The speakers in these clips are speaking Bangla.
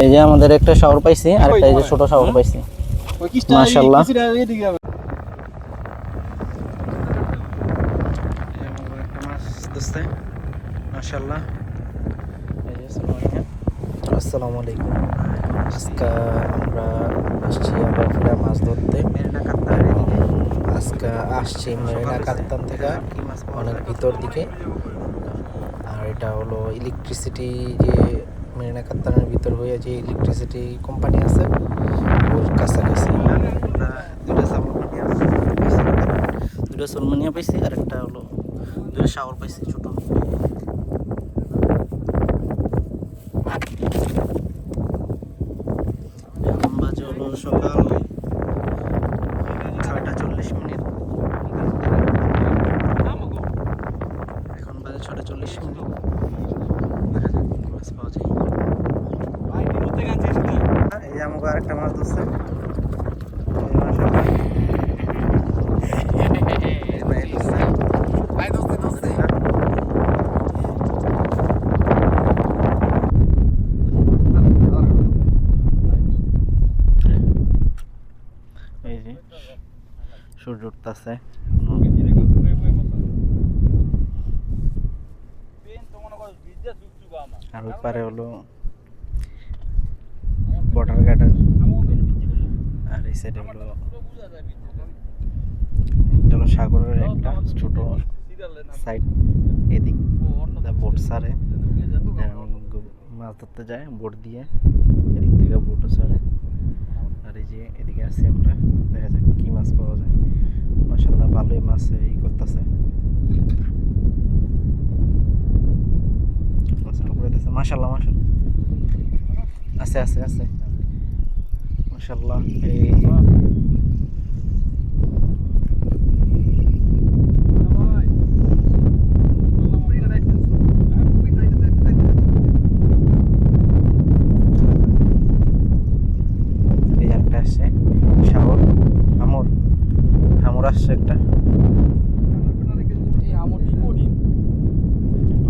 এই যে আমাদের একটা শাওয়ার পাইছি আর একটা এই যে ছোট শাওয়ার পাইছি। মাশাআল্লাহ। মাশাআল্লাহ। আসসালামু আলাইকুম। আজকে আমরা আসছি আবার ফিরা মাছ ধরতে। আজকে আসছি মেরিনা কাত্তান থেকে অনেক ভিতর দিকে। আর এটা হলো ইলেকট্রিসিটি যে মেরিনা কাত্তানের ভিতর হয়ে যে ইলেকট্রিসিটি কোম্পানি আছে ওর কাছাকাছি। দুটা সালমানিয়া দুটা সলমানিয়া পাইছি আর একটা হলো দুটা শাওয়ার পাইছি ছোটো। এখন বাজে হলো সকাল ছয়টা চল্লিশ মিনিট। এখন বাজে ছটা চল্লিশ মিনিট দেখা যাক কি মাছ পাওয়া যায় এই যে আমাকে আরেকটা মাছ ধরছে এই যে মাশাআল্লাহ। এই ভাই ধরছে। এই যে সূর্য উঠতেছে আর ওই পারে হলো বর্ডার গার্ডেন এই সাইডে এটা হলো সাগরের একটা ছোট সাইড এদিক। বোট সারে। মাছ ধরতে যায় বোট দিয়ে। এদিক থেকে বোটও ছাড়ে আর এই যে এদিকে আছি আমরা। দেখা যাক কি মাছ পাওয়া যায়। মাসাল্লাহ ভালোই মাছ ই করতেছে। মাসাল্লাহ মাসাল্লাহ আছে আছে আছে। মাসাল্লাহ এই আসছে সাগর হামর। হামর আসছে একটা।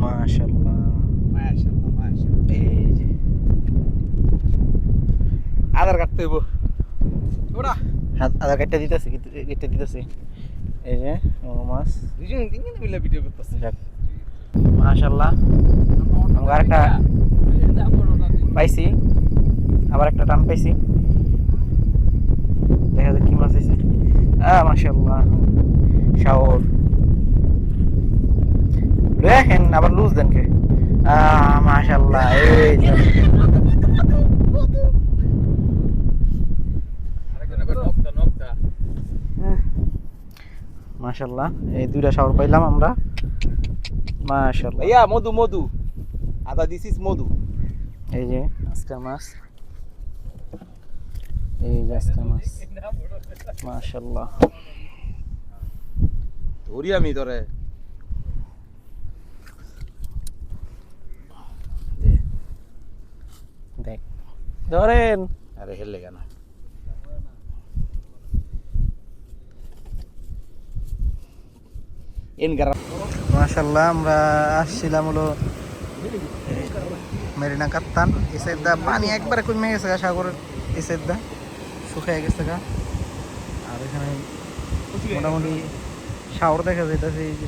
মাশাল্লাহ এই যে আধার কার্ড তৈব ওরা। হাত- আধার কার্ডটা দিতেছে কেটে দিতেছে। এই যে ও মাছ। দুজন তিনজন মিলে ভিডিও করতেছে। যাক। মাশাল্লাহ আমাকে আরেকটা পাইছি। আবার একটা টান পাইছি। দেখা যাক কি মাছ হয়েছে আহ মাশাল্লাহ শাওর। দেখেন আবার লুজ দেন কে। আহ মাশাল্লাহ এই যে। মাশাল্লাহ এই দুইটা শাওর পাইলাম আমরা। মাশাল্লাহ ভাইয়া মধু মধু। আদা দিস ইজ মধু। এই যে আজকের মাছ। এই যে আজকের মাছ। মাশাল্লাহ ধরি আমি ধরে। দেখ। ধরেন। আরে হেললে কেন? আমরা আসছিলাম হলো মেরিনা পানি গেছে গা আর এখানে মোটামুটি শাওর দেখা যে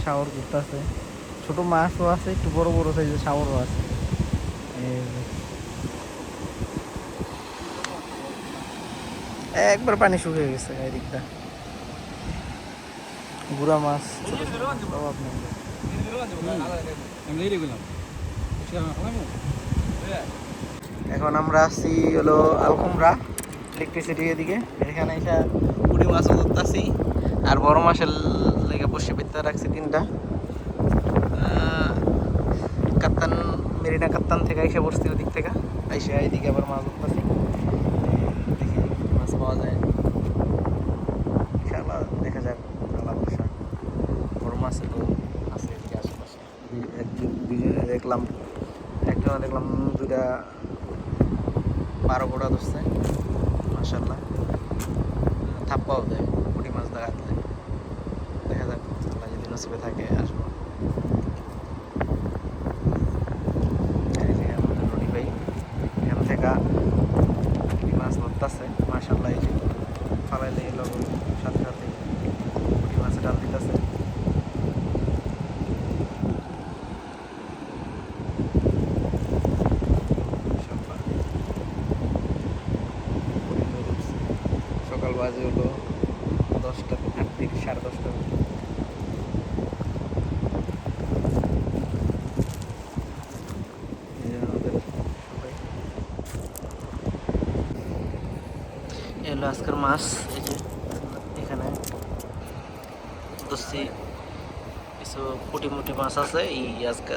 ছোট মাছও আছে, একটু বড় বড় সাইজের শাওরও আছে। একবার পানি শুকিয়ে গেছে এদিকটা। গুড়া মাছ এখন আমরা আছি হলো আলকুমরা ইলেকট্রিসিটি এদিকে। এখানে এসে পুরি মাছ ধরতেছি। আর বড় মাছের লেগে বসে পেতে রাখছি তিনটা। কাপ্তান, মেরিনা কাপ্তান থেকে এসে বসছি ওদিক থেকে। এসে এইদিকে আবার মাছ ধরতেছি। দেখি মাছ পাওয়া যায় ইনশাআল্লাহ দেখা যাক আল্লাহ ভরসা বড় মাছ তো আছে এদিকে আশেপাশে দুই- এক দু- দুইজনে দেখলাম, একটা দেখলাম দুইটা বারো গোড়া ধরছে। মাসাল্লাহ থাপ্পাও দেয় পুঁটি মাছ দেখাতলে দেখা যাক, আল্লাহ যদি নসিবে থাকে, আসব। এখান থেকে মাছ ধরতেছে মাসাল্লাহ এই যে ফালাইলে এলো সাথে সাথে পুঁটি মাছে ডাল দিতেছে সকাল বাজে হলো দশটা আট থেকে সাড়ে দশটা। এলো আজকের মাছ, এই যে এখানে ধরছি কিছু পুটি মুটি মাছ আছে, এই আজকে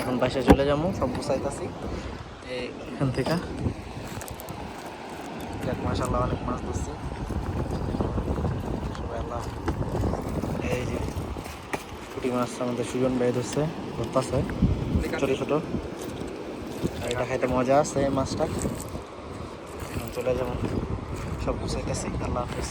এখন বাসায় চলে যাব, সব গুছাইতেছি। এখান থেকে। মাসাল্লাহ অনেক মাছ ধরছি। সবাই এই যে পুটি মাছ আমাদের সুজন ভাই ধরছে, ধরতেছে। ছোট ছোট। এটা খাইতে মজা আছে মাছটা। চলে যাব। সব গুছাইতেছি। আল্লাহ হাফিজ।